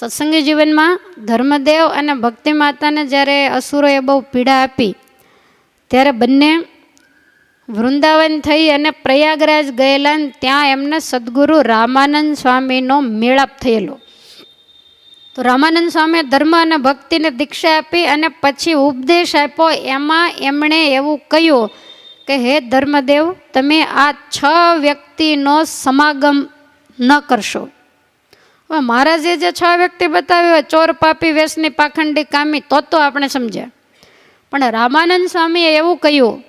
સત્સંગી જીવનમાં ધર્મદેવ અને ભક્તિ માતાને જ્યારે અસુરોએ બહુ પીડા આપી, ત્યારે બંને વૃંદાવન થઈ અને પ્રયાગરાજ ગયેલા ત્યાં એમને સદગુરુ રામાનંદ સ્વામીનો મેળાપ થયેલો. તો રામાનંદ સ્વામીએ ધર્મ અને ભક્તિને દીક્ષા આપી અને પછી ઉપદેશ આપ્યો. એમાં એમણે એવું કહ્યું કે, હે ધર્મદેવ, તમે આ છ વ્યક્તિનો સમાગમ ન કરશો. હવે મહારાજે જે છ વ્યક્તિ બતાવ્યો હોય, ચોર, પાપી, વેશની પાખંડી, કામી, તો તો આપણે સમજ્યા. પણ રામાનંદ સ્વામીએ એવું કહ્યું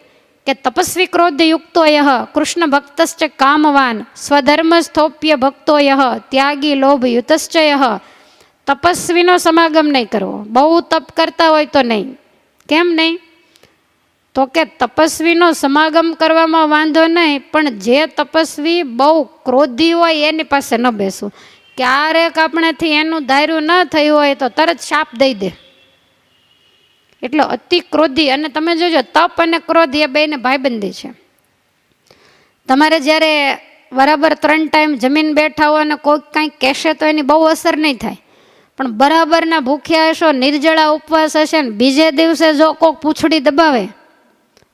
કે તપસ્વી ક્રોધ યુક્તો યહ, કૃષ્ણ ભક્તશ્ચ કામવાન, સ્વધર્મ સ્થોપ્ય ભક્તો યહ, ત્યાગી લોભ યુતશ્ચ યહ. તપસ્વીનો સમાગમ નહીં કરવો. બહુ તપ કરતા હોય તો નહીં. કેમ નહીં? તો કે તપસ્વીનો સમાગમ કરવામાં વાંધો નહીં, પણ જે તપસ્વી બહુ ક્રોધી હોય, એની પાસે ન બેસવું. ક્યારેક આપણેથી એનું ધાર્યું ન થયું હોય તો તરત શાપ દઈ દે. એટલે અતિ ક્રોધી અને તમે જોજો, તપ અને ક્રોધ એ બેને ભાઈબંધી છે. તમારે જ્યારે બરાબર ત્રણ ટાઈમ જમીન બેઠા હો અને કોઈક કાંઈક કહેશે તો એની બહુ અસર નહીં થાય. પણ બરાબરના ભૂખ્યા હશો, નિર્જળા ઉપવાસ હશે ને બીજે દિવસે જો કોઈક પૂંછડી દબાવે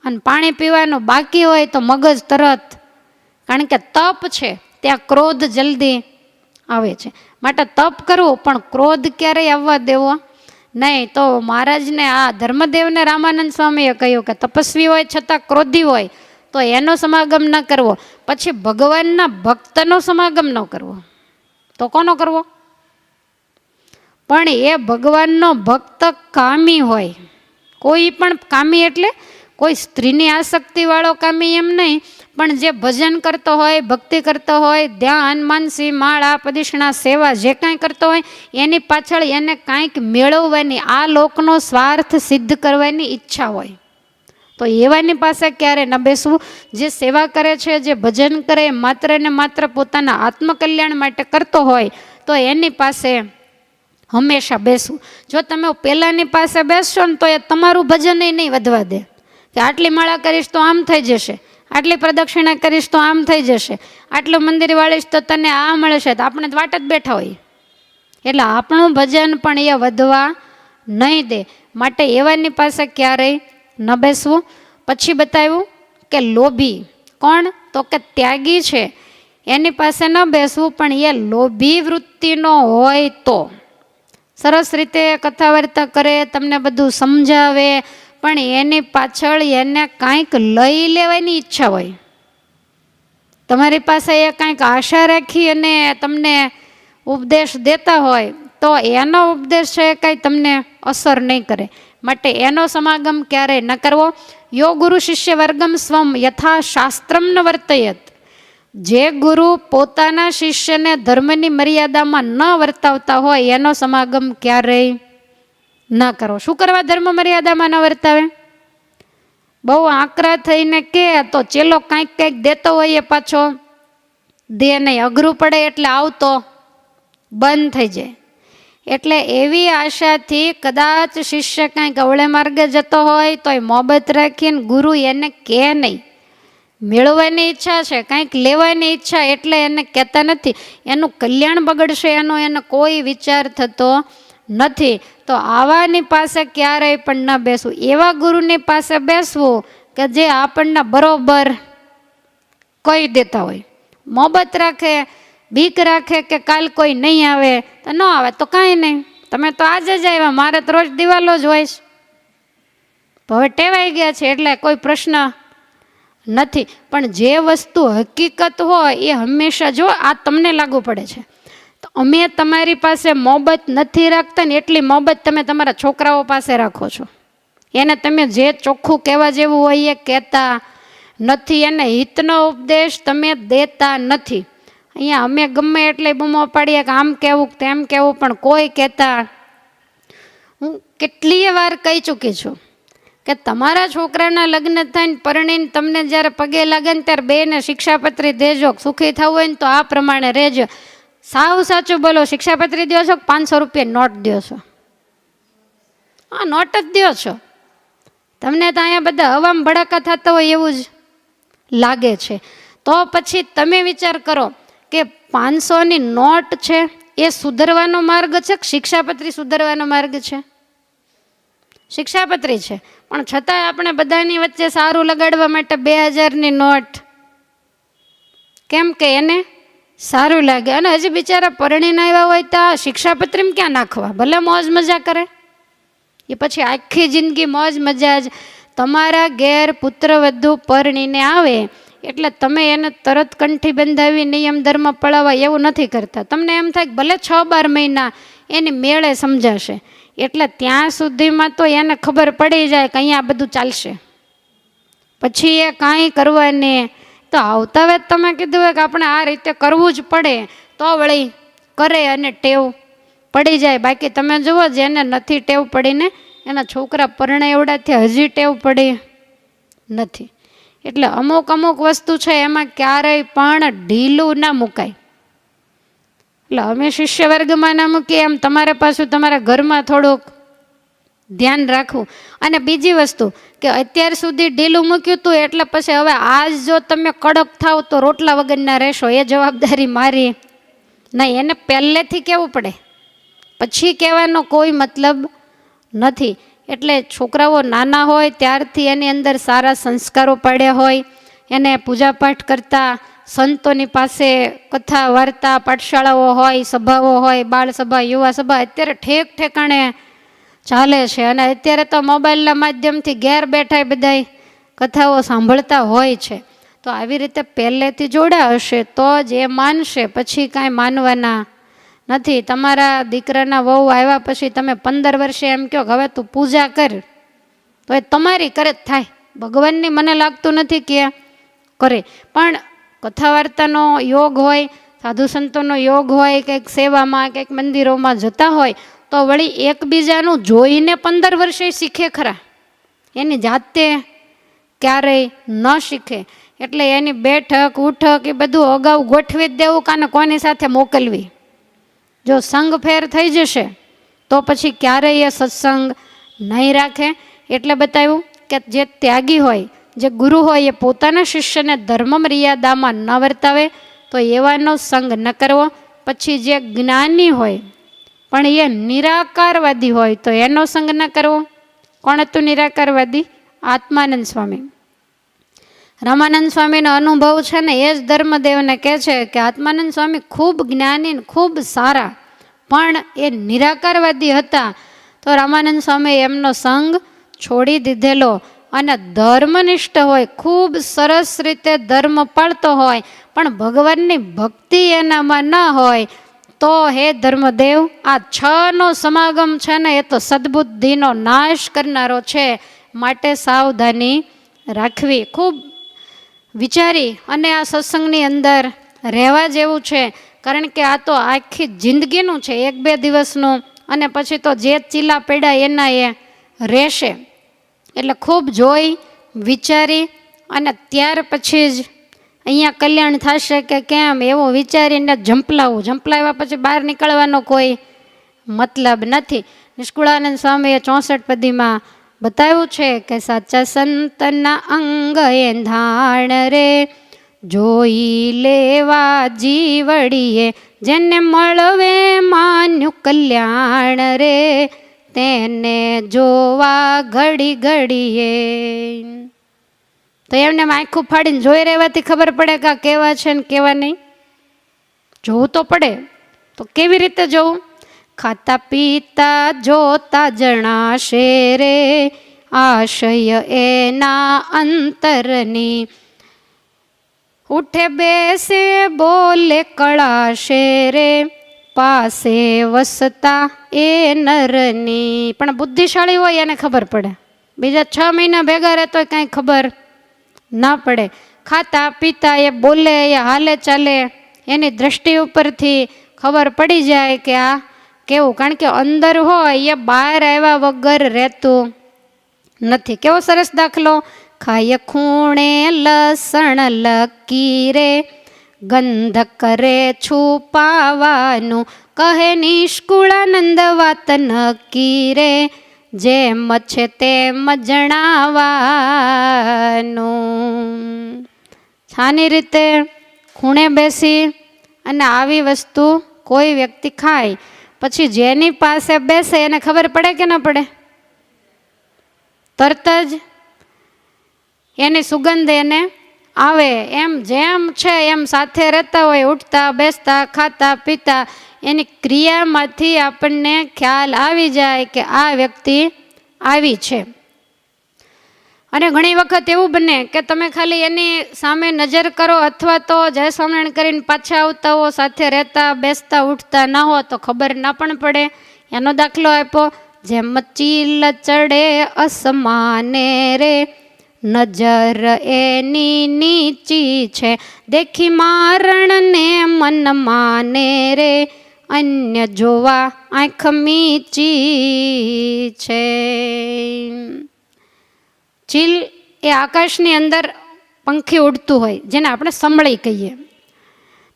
અને પાણી પીવાનું બાકી હોય તો મગજ તરત. કારણ કે તપ છે, ત્યાં ક્રોધ જલ્દી આવે છે. માટે તપ કરવું, પણ ક્રોધ ક્યારેય આવવા દેવો? નહીં, તો મહારાજને આ ધર્મદેવને રામાનંદ સ્વામીએ કહ્યું કે તપસ્વી હોય છતાં ક્રોધી હોય, તો એનો સમાગમ ન કરવો. પછી ભગવાનના ભક્તનો સમાગમ ન કરવો. તો કોનો કરવો? પણ એ ભગવાનનો ભક્ત કામી હોય. કોઈ પણ કામી એટલે કોઈ સ્ત્રીની આસક્તિવાળો કામી એમ નહીં પણ જે ભજન કરતો હોય, ભક્તિ કરતો હોય, ધ્યાન, માનસી, માળા પ્રદિષ્ણા સેવા જે કાંઈ કરતો હોય, એની પાછળ એને કાંઈક મેળવવાની, આ લોકનો સ્વાર્થ સિદ્ધ કરવાની ઈચ્છા હોય. તો એવાની પાસે ક્યારે ન બેસવું? જે સેવા કરે છે, જે ભજન કરે, માત્ર ને માત્ર પોતાના આત્મકલ્યાણ માટે કરતો હોય, તો એની પાસે હંમેશા બેસવું. જો તમે પહેલાંની પાસે બેસશો ને તો એ તમારું ભજન નહીં વધવા દે. કે આટલી માળા કરીશ તો આમ થઈ જશે. આટલી પ્રદક્ષિણા કરીશ તો આમ થઈ જશે. આટલું મંદિર વાળીશ તો તને આ મળશે. તો આપણે વાટ જ બેઠા હોઈએ એટલે આપણું ભજન પણ એ વધવા નહીં દે. માટે એવાની પાસે ક્યારેય ન બેસવું. પછી બતાવ્યું કે લોભી. કોણ? તો કે ત્યાગી છે. એની પાસે ન બેસવું, પણ એ લોભી વૃત્તિનો હોય તો. સરસ રીતે કથા વાર્તા કરે, તમને બધું સમજાવે પણ એની પાછળ એને કાંઈક લઈ લેવાની ઈચ્છા હોય. તમારી પાસે એ કાંઈક આશા રાખી અને તમને ઉપદેશ દેતા હોય, તો એનો ઉપદેશ છે કાંઈ તમને અસર નહીં કરે. માટે એનો સમાગમ ક્યારેય ન કરવો? યો ગુરુ શિષ્ય વર્ગમ સ્વમ યથા શાસ્ત્રમ વર્તયત. જે ગુરુ પોતાના શિષ્યને ધર્મની મર્યાદામાં ન વર્તાવતા હોય, એનો સમાગમ ક્યારેય ન કરો. શું કરવા ધર્મ મર્યાદામાં ન વર્તાવે? બહુ આકરા થઈને કે તો ચેલો કાંઈક કંઈક દેતો હોય પાછો. દે નહીં, અઘરું પડે એટલે આવતો. બંધ થઈ જાય. એટલે એવી આશાથી કદાચ શિષ્ય કાંઈક અવળે માર્ગે જતો હોય તો એ મોહબત રાખીને ગુરુ એને કે નહીં. મેળવવાની ઈચ્છા છે, કાંઈક લેવાની ઈચ્છા એટલે એને કહેતા નથી. એનું કલ્યાણ બગડશે એનો એને કોઈ વિચાર થતો નથી. તો આવાની પાસે ક્યારેય પણ ન બેસવું. એવા ગુરુની પાસે બેસવું કે જે આપણને બરોબર કહી દેતા હોય. મોહબત રાખે, બીક રાખે કે કાલ કોઈ નહીં આવે તો ન આવે તો કાંઈ નહીં. તમે તો આજે જ આવ્યા, મારે તો રોજ દિવાલો જ હોય હવે ટેવાઈ ગયા છે એટલે કોઈ પ્રશ્ન નથી. પણ જે વસ્તુ હકીકત હોય એ હંમેશા જો આ તમને લાગુ પડે છે. અમે તમારી પાસે મોહબત નથી રાખતા ને એટલી મોહબત તમે તમારા છોકરાઓ પાસે રાખો છો. એને તમે જે ચોખ્ખું કહેવા જેવું હોય એ કહેતા નથી એને હિતનો ઉપદેશ તમે દેતા નથી. અહીંયા અમે ગમે એટલે બૂમો પાડીએ કે આમ કહેવું તેમ કહેવું, પણ કોઈ કહેતા હું કેટલીય વાર કહી ચૂકી છું કે તમારા છોકરાના લગ્ન થઈને પરણીને તમને જ્યારે પગે લાગે ને ત્યારે બેને શિક્ષાપત્રી દેજો, સુખી થવું હોય ને તો આ પ્રમાણે રહેજો. સાવ સાચું બોલો, શિક્ષાપત્રી દો છો પાંચસો રૂપિયા નોટ દો છો? હા, નોટ જ દો છો. તમને તો અહીંયા બધા હવામાં ભડાકા થતા હોય એવું જ લાગે છે. તો પછી તમે વિચાર કરો કે પાંચસોની નોટ છે, એ સુધરવાનો માર્ગ છે કે શિક્ષાપત્રી સુધરવાનો માર્ગ છે? શિક્ષાપત્રી છે. પણ છતાંય આપણે બધાની વચ્ચે સારું લગાડવા માટે બે હજારની નોટ. કેમ કે એને સારું લાગે. અને હજી બિચારા પરણીને આવ્યા હોય તો આ ક્યાં નાખવા? ભલે મોજ મજા કરે. એ પછી આખી જિંદગી મોજ મજા જ તમારા ઘેર પુત્ર વધુ પરણીને આવે એટલે તમે એને તરત કંઠી બંધાવી નિયમ ધર્મ પળાવવા એવું નથી કરતા. તમને એમ થાય ભલે છ બાર મહિના એની મેળે સમજાશે. એટલે ત્યાં સુધીમાં તો એને ખબર પડી જાય કે અહીંયા બધું ચાલશે. પછી એ કાંઈ કરવાની તો આવતા વેત તમે કીધું કે આપણે આ રીતે કરવું જ પડે, તો વળી કરે અને ટેવ પડી જાય. બાકી તમે જુઓ જેને નથી ટેવ પડીને, એના છોકરા પરણે એવડાથી હજી ટેવ પડી નથી. એટલે અમુક અમુક વસ્તુ છે એમાં ક્યારેય પણ ઢીલું ના મુકાય. એટલે અમે શિષ્ય વર્ગમાં ના મૂકીએ, એમ તમારે પાછું તમારા ઘરમાં થોડુંક ધ્યાન રાખવું. અને બીજી વસ્તુ કે અત્યાર સુધી ઢીલું મૂક્યું હતું એટલે પછી હવે આજ જો તમે કડક થાવ તો રોટલા વગરના રહેશો. એ જવાબદારી મારી. નહીં, એને પહેલેથી કહેવું પડે. પછી કહેવાનો કોઈ મતલબ નથી. એટલે છોકરાઓ નાના હોય ત્યારથી એની અંદર સારા સંસ્કારો પાડ્યા હોય, એને પૂજાપાઠ કરતા, સંતોની પાસે કથા વાર્તા, પાઠશાળાઓ હોય, સભાઓ હોય બાળ સભા યુવા સભા અત્યારે ઠેક ઠેકાણે ચાલે છે. અને અત્યારે તો મોબાઈલના માધ્યમથી ઘેર બેઠા બધાય કથાઓ સાંભળતા હોય છે. તો આવી રીતે પહેલેથી જોડા હશે તો જ એ માનશે. પછી કાંઈ માનવાના નથી. તમારા દીકરાના વહુ આવ્યા પછી તમે પંદર વર્ષે એમ કહો હવે તું પૂજા કર. તો એ તમારી કરે જ થાય. ભગવાનની મને લાગતું નથી કે કરે. પણ કથા વાર્તાનો યોગ હોય સાધુ સંતોનો યોગ હોય કંઈક સેવામાં કંઈક મંદિરોમાં જતા હોય, તો વળી એકબીજાનું જોઈને પંદર વર્ષે શીખે ખરા. એની જાતે ક્યારેય ન શીખે. એટલે એની બેઠક, ઉઠક, એ બધું અગાઉ ગોઠવી જ દેવું કાને કોની સાથે મોકલવી. જો સંગ ફેર થઈ જશે, તો પછી ક્યારેય એ સત્સંગ નહીં રાખે. એટલે બતાવ્યું કે જે ત્યાગી હોય, જે ગુરુ હોય, એ પોતાના શિષ્યને ધર્મ મર્યાદામાં ન વર્તાવે તો એવાનો સંગ ન કરવો. પછી જે જ્ઞાની હોય, પણ એ નિરાકારવાદી હોય, તો એનો સંગ ન કરવો. કોણ હતું નિરાકારવાદી? આત્માનંદ સ્વામી. રામાનંદ સ્વામીનો અનુભવ છે ને, એ જ ધર્મદેવને કહે છે કે આત્માનંદ સ્વામી ખૂબ જ્ઞાની ખૂબ સારા, પણ એ નિરાકારવાદી હતા. તો રામાનંદ સ્વામી એમનો સંગ છોડી દીધેલો. અને ધર્મનિષ્ઠ હોય, ખૂબ સરસ રીતે ધર્મ પાળતો હોય, પણ ભગવાનની ભક્તિ એનામાં ન હોય, તો હે ધર્મદેવ, આ છ નો સમાગમ છે ને, એ તો સદબુદ્ધિનો નાશ કરનારો છે. માટે સાવધાની રાખવી. ખૂબ વિચારી અને આ સત્સંગની અંદર રહેવા જેવું છે. કારણ કે આ તો આખી જિંદગીનું છે, એક બે દિવસનું, અને પછી તો જે ચીલા પેડા એના એ રહેશે. એટલે ખૂબ જોઈ, વિચારી અને ત્યાર પછી જ અહીંયા કલ્યાણ થશે કે કેમ એવું વિચારીને ઝંપલાવું. ઝંપલાવ્યા પછી બહાર નીકળવાનો કોઈ મતલબ નથી. નિષ્કુળાનંદ સ્વામીએ ચોસઠ પદીમાં બતાવ્યું છે કે સાચા સંતના અંગ ધાણ રે, જોઈ લેવા જીવડીએ. જેને મળવે માન્યું કલ્યાણ રે તેને જોવા ઘડી ઘડીએ. તો એમને આખું ફાડીને જોઈ રહેવાથી ખબર પડે કે કેવા છે ને કેવા નહીં. જોવું તો પડે. તો કેવી રીતે જોવું? ખાતા પીતા જોતા જણાશે રે, આશય એના અંતરની. ઉઠે બેસે બોલે કળાશે રે પાસે વસતા એ નરની. પણ બુદ્ધિશાળી હોય એને ખબર પડે. બીજા છ મહિના ભેગા રહે હોય કાંઈ ખબર ના પડે. ખાતા પીતા એ બોલે, એ હાલે ચાલે. એની દ્રષ્ટિ ઉપરથી ખબર પડી જાય કે આ કેવું? કારણ કે અંદર હોય એ બહાર આવ્યા વગર રહેતું નથી. કેવો સરસ દાખલો? ખાય ખૂણે લસણ લકી રે ગંધ કરે છુપાવાનું કહે નિષ્કુળાનંદ વાત નકી રે જેમ છે તેમ જણાવાનું. છાની રીતે ખૂણે બેસી અને આવી વસ્તુ કોઈ વ્યક્તિ ખાય, પછી જેની પાસે બેસે એને ખબર પડે કે ન પડે? તરત જ એની સુગંધ એને આવે, એમ જેમ છે એમ સાથે રહેતા હોય, ઉઠતા, બેસતા, ખાતા, પીતા, એની ક્રિયામાંથી આપણને ખ્યાલ આવી જાય કે આ વ્યક્તિ આવી છે. અને ઘણી વખત એવું બને કે તમે ખાલી એની સામે નજર કરો અથવા તો જય સ્વામિનારાયણ કરીને પાછા આવતા હો, સાથે રહેતા, બેસતા, ઉઠતા ના હો તો ખબર ના પણ પડે. એનો દાખલો આપ્યો, જેમ ચીલ ચડે અસમાને રે નજર એની નીચી છે. દેખી મારણને મન માને રે. અન્ય જોવા આંખ મીચી છે. ચીલ એ આકાશની અંદર પંખી ઉડતું હોય, જેને આપણે સંભળી કહીએ.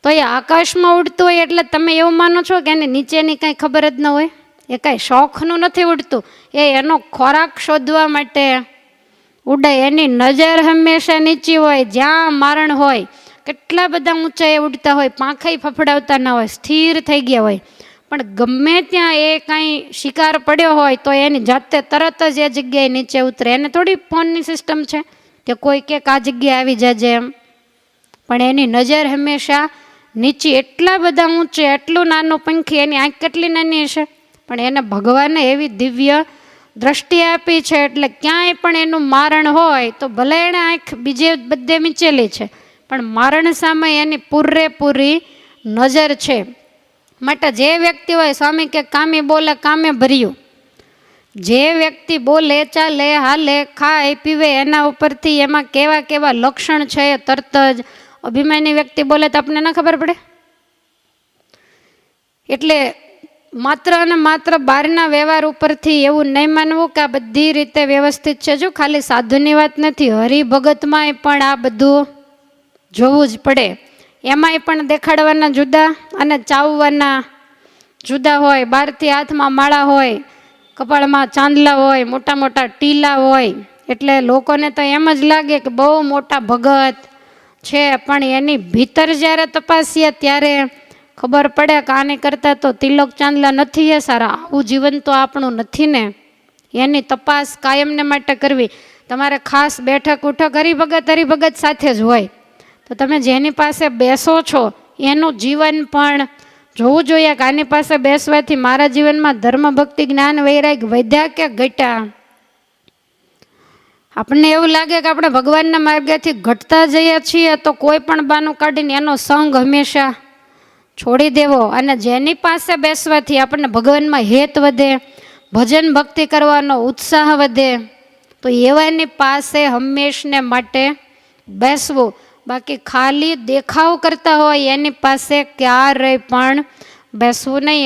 તો એ આકાશમાં ઉડતું હોય એટલે તમે એવું માનો છો કે એને નીચેની કાંઈ ખબર જ ન હોય? એ કાંઈ શોખનું નથી ઉડતું. એ એનો ખોરાક શોધવા માટે ઉડે, એની નજર હંમેશા નીચી હોય, જ્યાં મારણ હોય, કેટલા બધા ઊંચાઈએ ઉડતા હોય પાંખાઈ ફફડાવતા ના હોય, સ્થિર થઈ ગયા હોય. પણ ગમે ત્યાં એ કાંઈ શિકાર પડ્યો હોય, તો એની જાતે તરત જ એ જગ્યાએ નીચે ઉતરે. એને થોડી ફોનની સિસ્ટમ છે કે કોઈ કે આ જગ્યાએ આવી જજે એમ. પણ એની નજર હંમેશા નીચી, એટલા બધા ઊંચે, એટલું નાનું પંખી, એની આંખ કેટલી નાની હશે? પણ એને ભગવાને એવી દિવ્ય દ્રષ્ટિ આપી છે એટલે ક્યાંય પણ એનું મારણ હોય તો ભલે એણે આંખ બીજે બધે મીચેલી છે, પણ મારણ સામે એની પૂરેપૂરી નજર છે. માટે જે વ્યક્તિ હોય સ્વામી કે કામે બોલે કામે ભર્યું. જે વ્યક્તિ બોલે ચાલે, હાલે, ખાય, પીવે એના ઉપરથી એમાં કેવા કેવા લક્ષણ છે એ તરત જ અભિમાની વ્યક્તિ બોલે તો આપણને ના ખબર પડે? એટલે માત્ર અને માત્ર બહારના વ્યવહાર ઉપરથી એવું નહીં માનવું કે આ બધી રીતે વ્યવસ્થિત છે. જો ખાલી સાધુની વાત નથી, હરિભગતમાંય પણ આ બધું જોવું જ પડે. એમાંય પણ દેખાડવાના જુદા અને ચાવવાના જુદા હોય. બહારથી હાથમાં માળા હોય, કપાળમાં ચાંદલા હોય, મોટા મોટા ટીલા હોય. એટલે લોકોને તો એમ જ લાગે કે બહુ મોટા ભગત છે. પણ એની ભીતર જ્યારે તપાસીએ ત્યારે ખબર પડે કે આને કરતાં તો તિલક ચાંદલા નથી એ સારા. આવું જીવન તો આપણું નથી ને. એની તપાસ કાયમને માટે કરવી. તમારે ખાસ બેઠક ઉઠક હરિભગત હરિભગત સાથે જ હોય. તો તમે જેની પાસે બેસો છો, એનું જીવન પણ જોવું જોઈએ કે આની પાસે બેસવાથી મારા જીવનમાં ધર્મ ભક્તિ જ્ઞાન, વૈરાગ વધ્યા કે ઘટ્યા? આપણને એવું લાગે કે આપણે ભગવાનના માર્ગેથી ઘટતા જઈએ છીએ તો કોઈ પણ બાનું કાઢીને એનો સંગ હંમેશા છોડી દેવો અને જેની પાસે બેસવાથી આપણને ભગવાનમાં હેત વધે, ભજન ભક્તિ કરવાનો ઉત્સાહ વધે, તો એવાની પાસે હંમેશને માટે બેસવું. બાકી ખાલી દેખાવ કરતા હોય એની પાસે ક્યારેય પણ બેસવું નહીં.